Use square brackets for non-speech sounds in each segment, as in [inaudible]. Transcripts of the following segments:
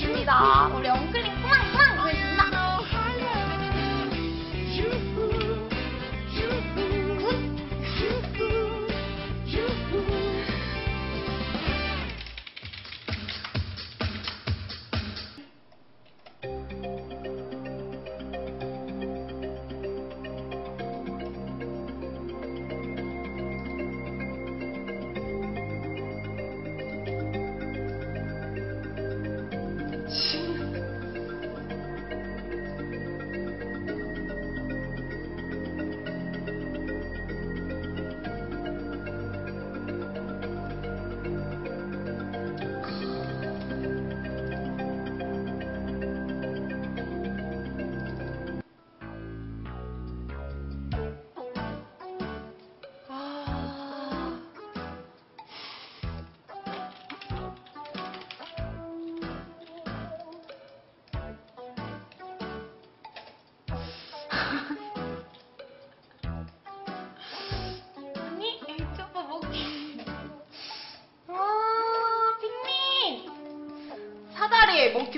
있습니다. 우리 엉클링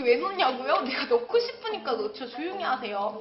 왜 놓냐고요? 내가 넣고 싶으니까 넣죠. 조용히 하세요.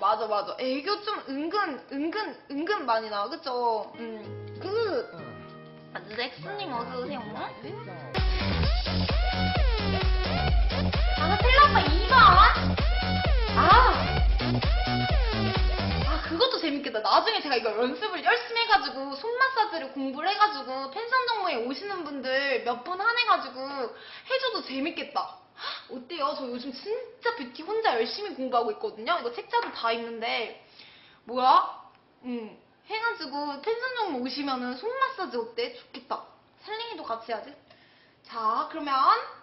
맞아 맞아. 애교 좀 은근 은근 은근 많이 나와. 그쵸? 음그 아주 렉스님 어서오세요. 아 텔라빠 2번 아. 아, 그것도 재밌겠다. 나중에 제가 이거 연습을 열심히 해가지고, 손 마사지를 공부를 해가지고, 펜션 정모에 오시는 분들 몇 분 한해가지고, 해줘도 재밌겠다. 헉, 어때요? 저 요즘 진짜 뷰티 혼자 열심히 공부하고 있거든요? 이거 책자도 다 있는데, 뭐야? 응. 해가지고, 정모 오시면은 손 마사지 어때? 좋겠다. 셀링이도 같이 해야지. 자, 그러면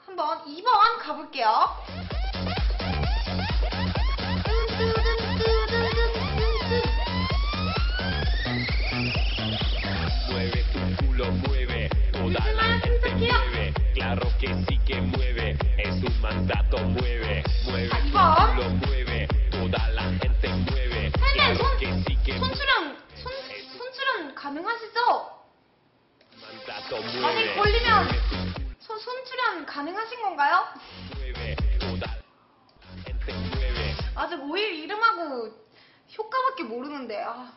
한번 2번 가볼게요. Mandato, mueve, mueve culo, mueve, toda la gente mueve, 헬멧 claro 손, que sí que 손수련, 손, 손수련 가능하시죠? mandato, mueve, 걸리면 손, 손수련 가능하신 건가요? mueve, toda la gente mueve, 아직 5일 이름하고 효과밖에 모르는데, 아.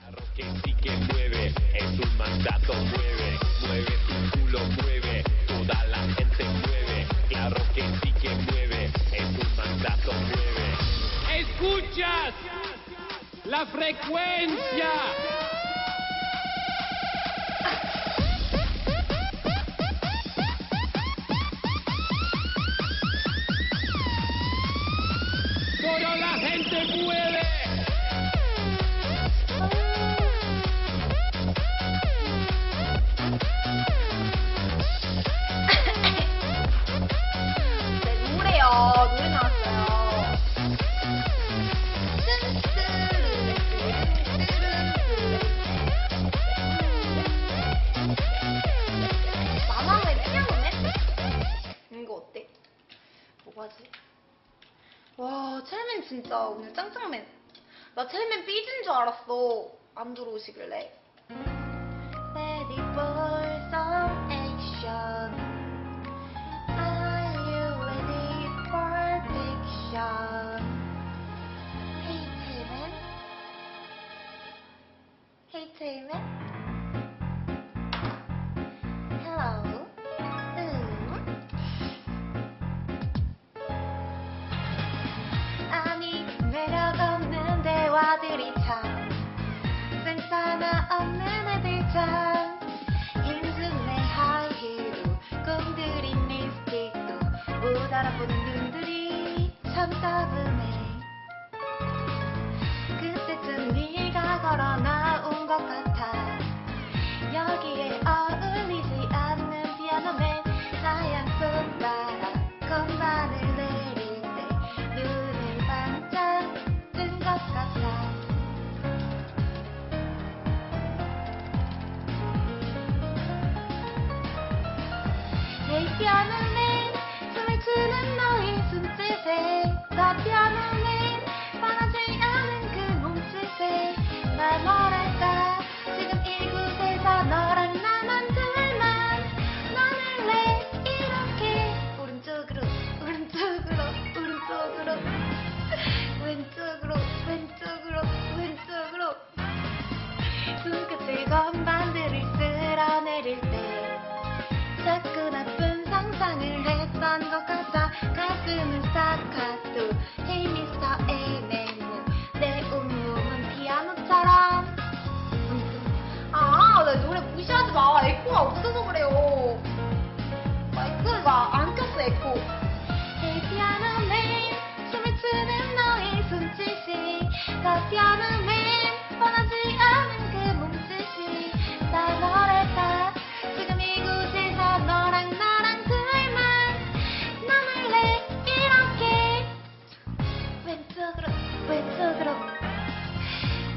claro que sí que mueve, es un mandato, mueve, mueve tu culo, mueve, toda la gente mueve, claro que sí que mueve, es un mandato, mueve. ¿Escuchas la frecuencia? Pero la gente muere. 진짜 오늘 짱짱맨. 나 첼맨 삐진 줄 알았어. 안 들어오시길래. Ready for some action. Are you ready for fiction? Hey, 첼맨. Hey, 첼 하나 없는 힘든 내 하이힐도 꿈들인 립스틱도 못 알아보는 눈들이 참 따분해. 그때쯤 네가 걸어 나온 것 같아. 여기에 어울리지 왼쪽으로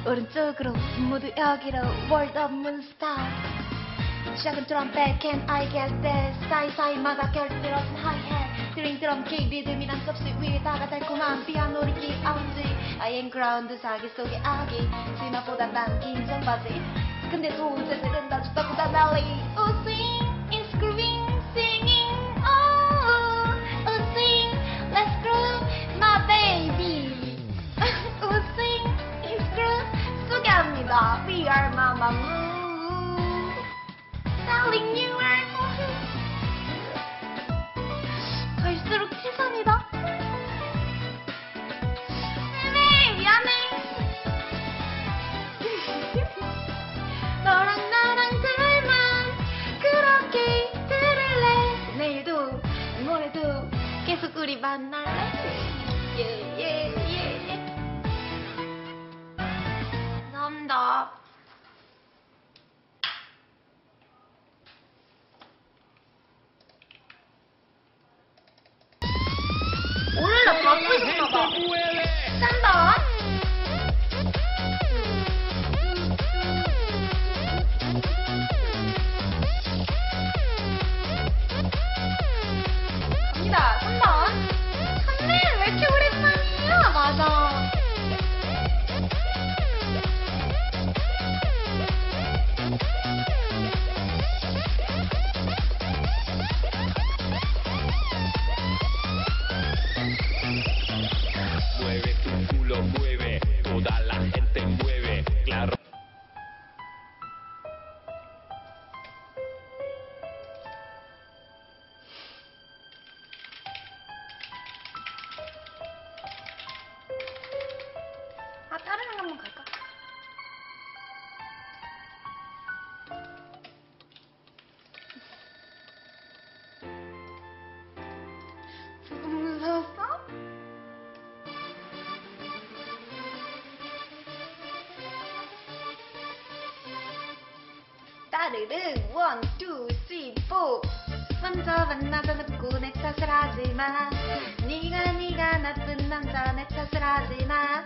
오른쪽으로 모두 여기로 월드 오브 문스타 시작은 트럼펫 Can I get this. 사이사이마다 결들어진 하이햇 드링 드럼 킥 리듬이란 섭씨 위에다가 달콤한 피아노 리기 아운지 I am ground 사기 속의 아기 치마보다 난 긴장 바지 근데 손재들은 다 죽다보다 난리 Oh sing and screaming singing Oh oh sing let's groove my baby Oh sing and scream 소개합니다 We are Mama 따르릉 원, 투, 쓰리, 포. 먼저 만나서 놓고 내 탓을 하지마. 네가 네가 나쁜 남자 내 탓을 하지마.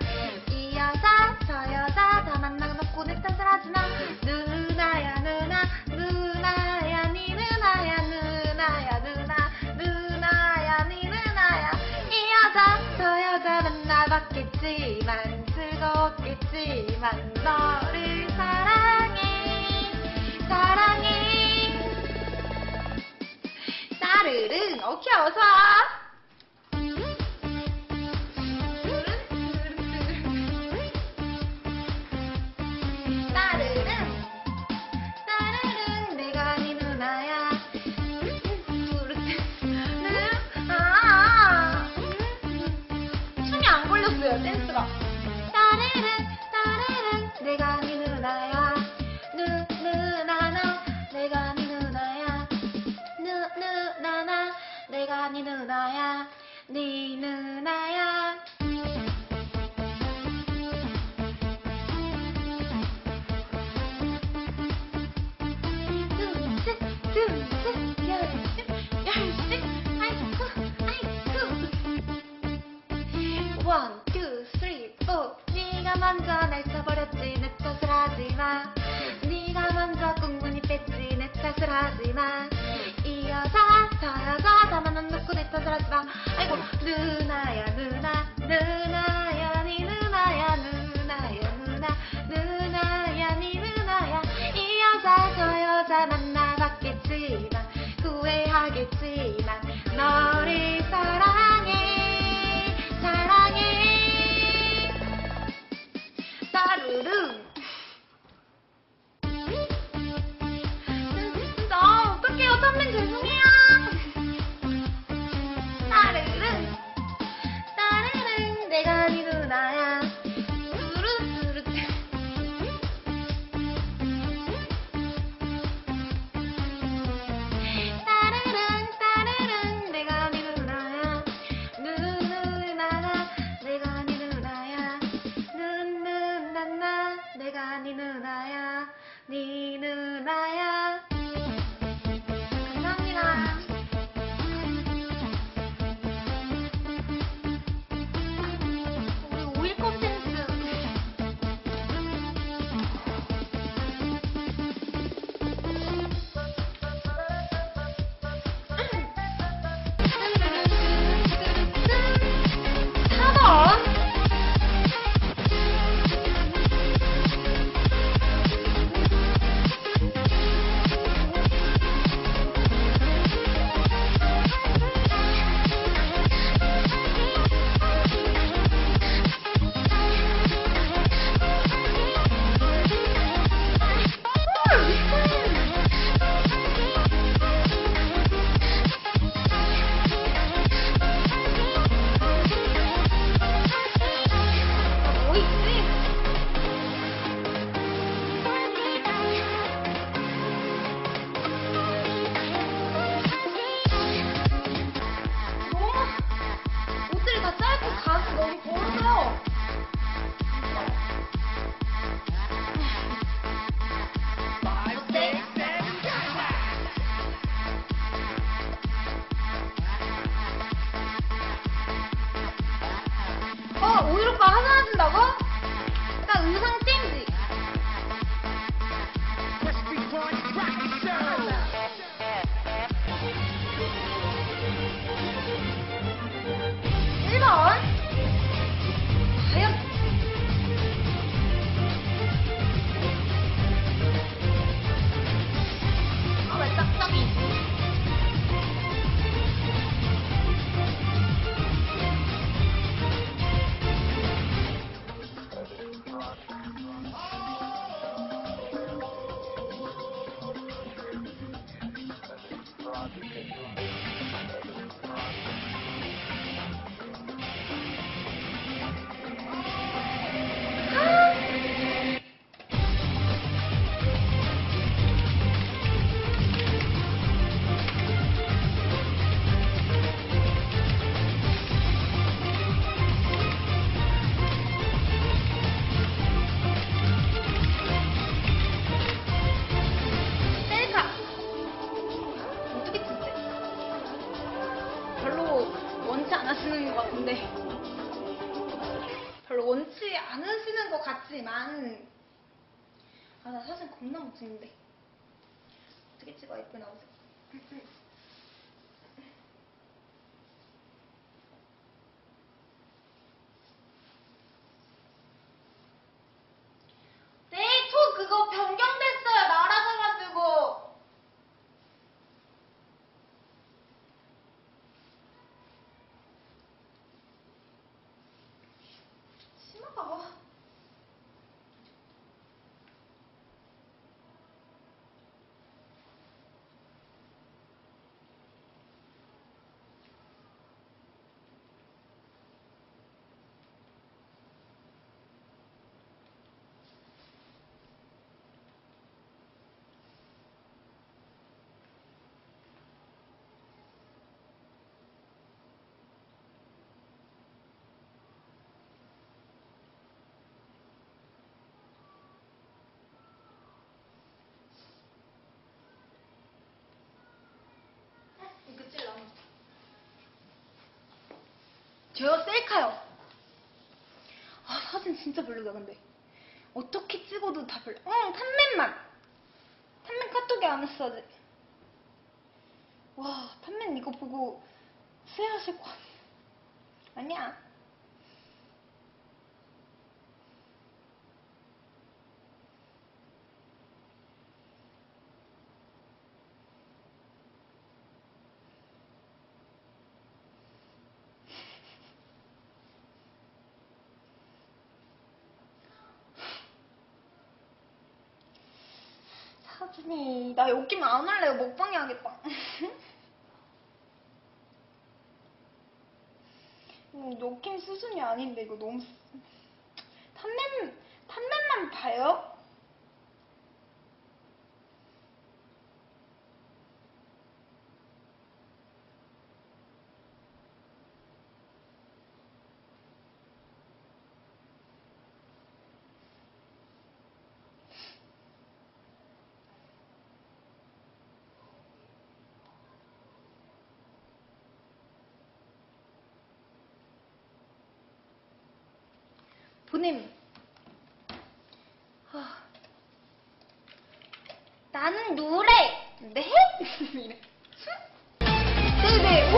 이 여자 저 여자 다 만나놓고 내 탓을 하지마. 누나야 누나. 누나야 니 누나야 누나야 누나. 누나야 니 누나야. 만나봤겠지만 즐거웠겠지만 너를 사랑해 사랑해. 따르릉. 오케이 어서 와. 따르릉. 따르릉. 내가 네 댄스가. 따르릉. 따르릉. 내가 먼저 날 쳐버렸지 내 탓을 하지마. 네가 먼저 꽁무니 뺐지 내 탓을 하지마. 이 여자 저 여자 다만 놓고 내 탓을 하지마. 아이고 누나야 누나 누나 만나봤겠지만 후회하겠지 진 옷들이 다 짧고 가슴 별로 원치 않으시는 것 같지만. 아, 나 사진 겁나 못 찍는데. 어떻게 찍어야 예쁘게 나오지? 저요 셀카요. 아 사진 진짜 별로다 근데. 어떻게 찍어도 다 별로. 응 탄맨만. 탄맨 카톡에 안 했어 아직. 와 탄맨 이거 보고 후회하실 것 같아. 아니야. 사준이. 나 여기만 안 할래요 먹방 해야겠다. 음, 여긴 수준이 아닌데 이거 너무 수- 탄맨 탄맨만 봐요? 보냄 하, 나는 노래. 네? [laughs] 네네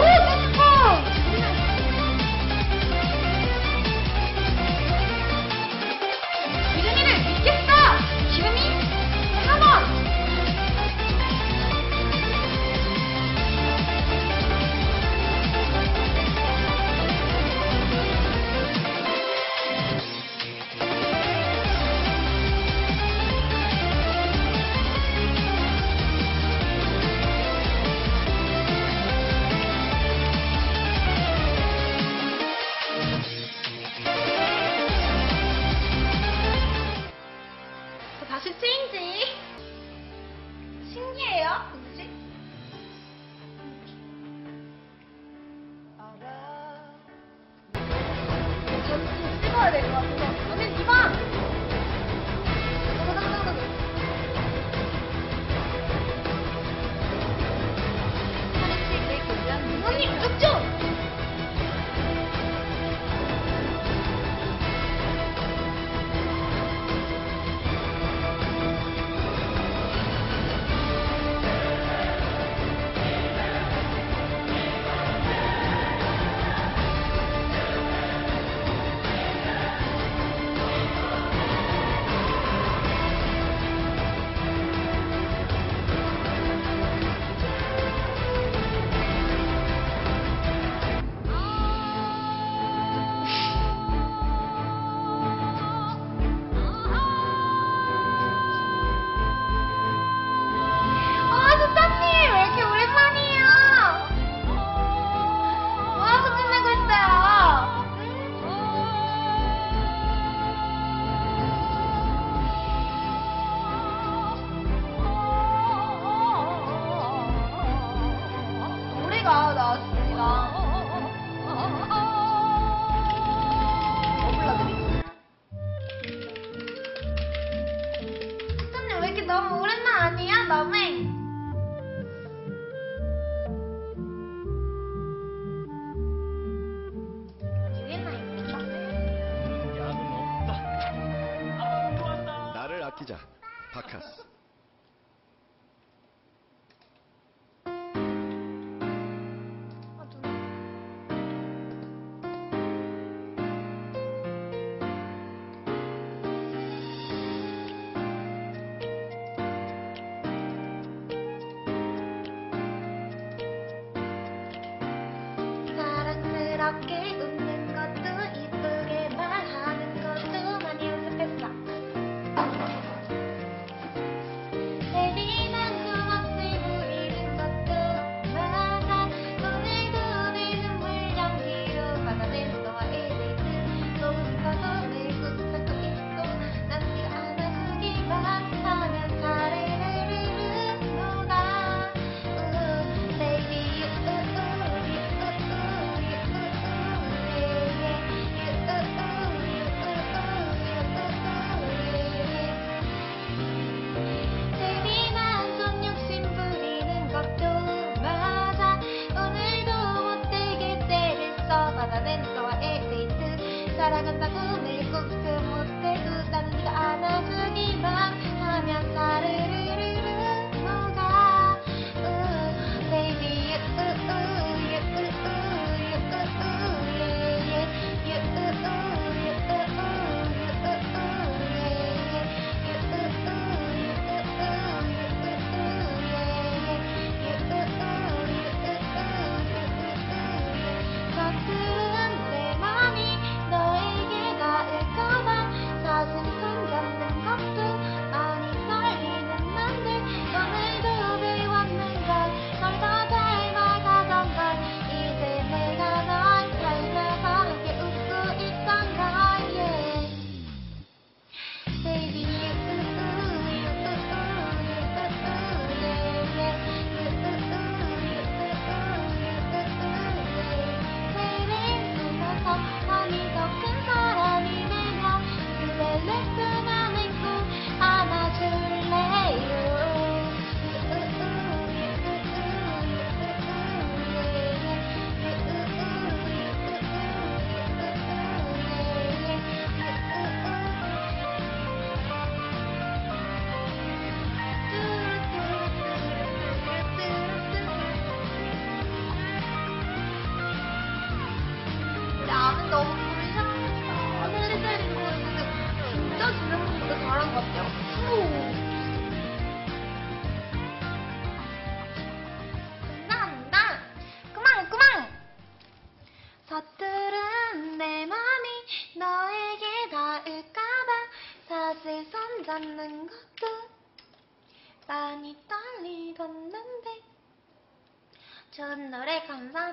따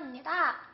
감사합니다.